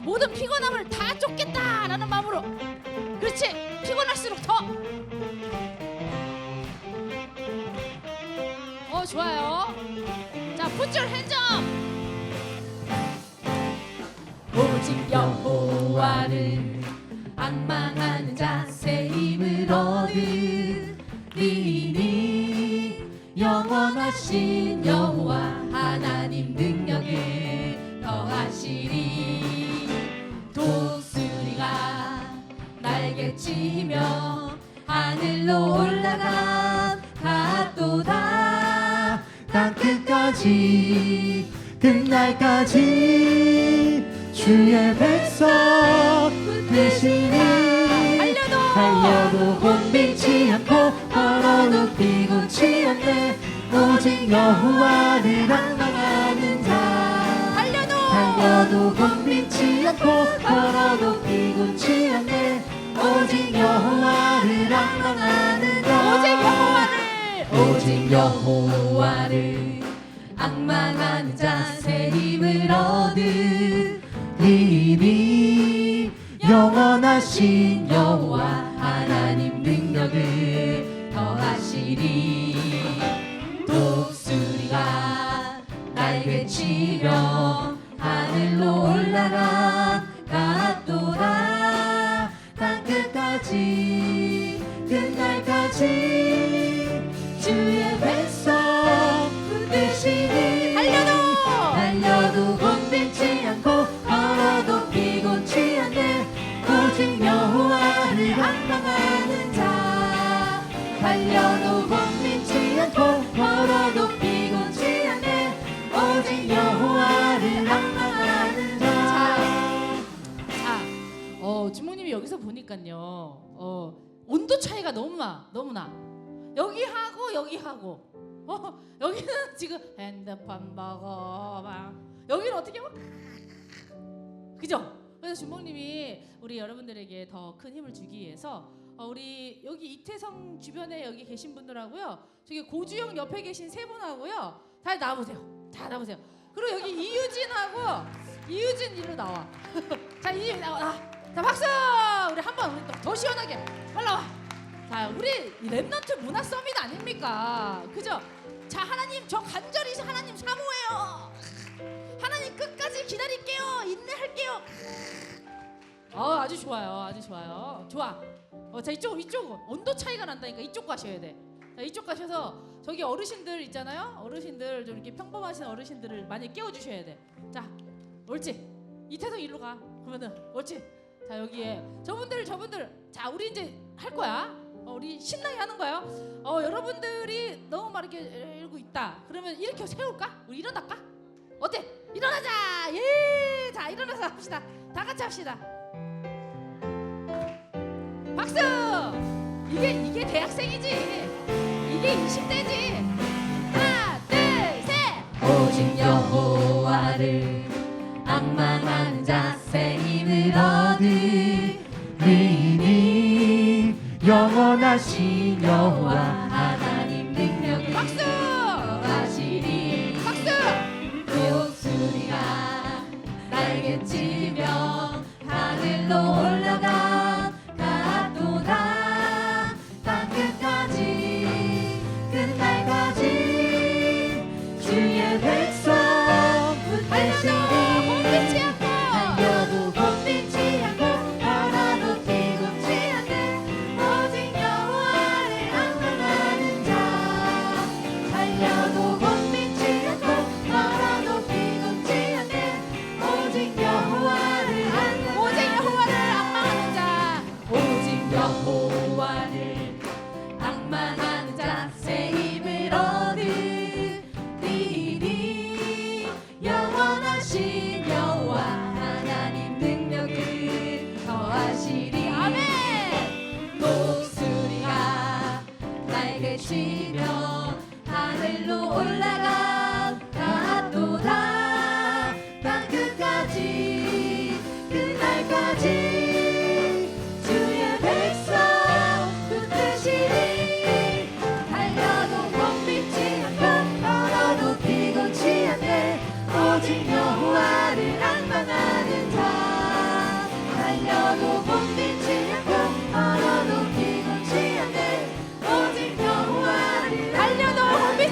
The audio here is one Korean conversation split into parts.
자 모든 피곤함을 다 쫓겠다라는 마음으로 그렇지 피곤할수록 더 어, 좋아요. 자, put your hands up. 오직 여호와를 악망하는 자세 힘을 얻으리니 영원하신 여호와 날개치며 하늘로 올라간 갓도다. 땅 끝까지 끝날까지 주의 백성 되시니 달려도 곤비지 않고 걸어도 피곤치 않네. 오직 여호와를 악망하는 자. 달려도 달려도 곤비지 않고 걸어도 피곤치 않네 오직 여호와를 악망하는 자 오직 여호와를. 오직 여호와를 악망하는 자새 힘을 얻으리니 영원하신 여호와 여호와 하나님 능력을 더하시리. 독수리가 날개치며 하늘로 올라가 끝날까지 주의 백성 되시니 달려도! 달려도 곤비지 않고 걸어도 피곤치 않네. 오직 여호와를 악망하는 자. 달려도 곤비지 않고 걸어도 피곤치 않네. 오직 여호와를 악망하는 자. 자, 어, 주모님이 여기서 보니까요. 어, 온도 차이가 너무 나. 너무 나. 여기 하고 여기 하고. 어, 여기는 지금 핸드폰 보고 막 여기는 어떻게 하면 그죠? 그래서 주모님이 우리 여러분들에게 더 큰 힘을 주기 위해서 어, 우리 여기 이태성 주변에 여기 계신 분들하고요. 저기 고주영 옆에 계신 세 분하고요. 다 나와보세요. 다 나와보세요. 그리고 여기 이유진하고 이유진 이리로 나와. 자 이제 나와. 아, 자 박수. 우리 한번 더 시원하게 올라와. 자 우리 이 랩넌트 문화 서밋 아닙니까? 그죠? 자 하나님 저 간절히 하나님 사모해요. 하나님 끝까지 기다릴게요. 인내할게요. 어 아주 좋아요. 아주 좋아요. 좋아. 어, 자 이쪽 이쪽 온도 차이가 난다니까 이쪽 가셔야 돼. 자 이쪽 가셔서 저기 어르신들 있잖아요. 어르신들 좀 이렇게 평범하신 어르신들을 많이 깨워 주셔야 돼. 자 옳지. 이태성 일로 가. 그러면은 옳지. 자 여기에 저분들 저분들 자 우리 이제 할 거야. 어, 우리 신나게 하는 거예요. 어 여러분들이 너무 막 이렇게 일고 있다. 그러면 이렇게 세울까? 우리 일어날까? 어때? 일어나자. 예. 자 일어나서 합시다. 다 같이 합시다. 박수! 이게 이게 대학생이지. 이게 20대지. 하나, 둘, 셋. 오직 여호와를 악망하는 자세 힘을 얻으리니 영원하신 여호와 하나님 능력을 박수! 하시리 박수! 독수리가 날개 치며 하늘로 올라가 갔도다 땅 끝까지 끝날까지 주의 하늘로 올라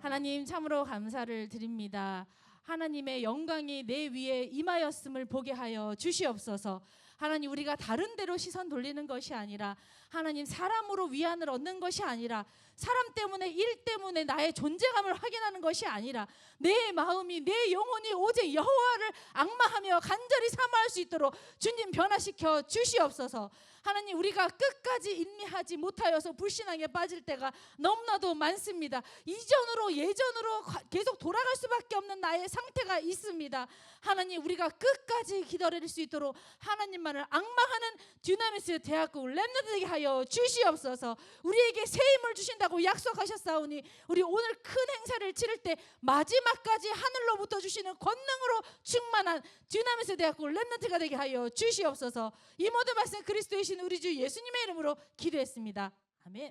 하나님 참으로 감사를 드립니다. 하나님의 영광이 내 위에 임하였음을 보게 하여 주시옵소서. 하나님 우리가 다른 데로 시선 돌리는 것이 아니라 하나님 사람으로 위안을 얻는 것이 아니라 사람 때문에 일 때문에 나의 존재감을 확인하는 것이 아니라 내 마음이 내 영혼이 오직 여호와를 악마 하며 간절히 사모할 수 있도록 주님 변화시켜 주시옵소서. 하나님 우리가 끝까지 인내하지 못하여서 불신앙에 빠질 때가 너무나도 많습니다. 이전으로 예전으로 가- 계속 돌아갈 수밖에 없는 나의 상태가 있습니다. 하나님 우리가 끝까지 기다릴 수 있도록 하나님만을 악마하는 듀나미스 대학교 랩너드 되게 하여 주시옵소서. 우리에게 새 힘을 주신다고 약속하셨사오니 우리 오늘 큰 행사를 치를 때 마지막까지 하늘로부터 주시는 권능으로 충만한 듀나미스 대학교 랩너트가 되게 하여 주시옵소서. 이 모든 말씀 그리스도이신 우리 주 예수님의 이름으로 기도했습니다. 아멘.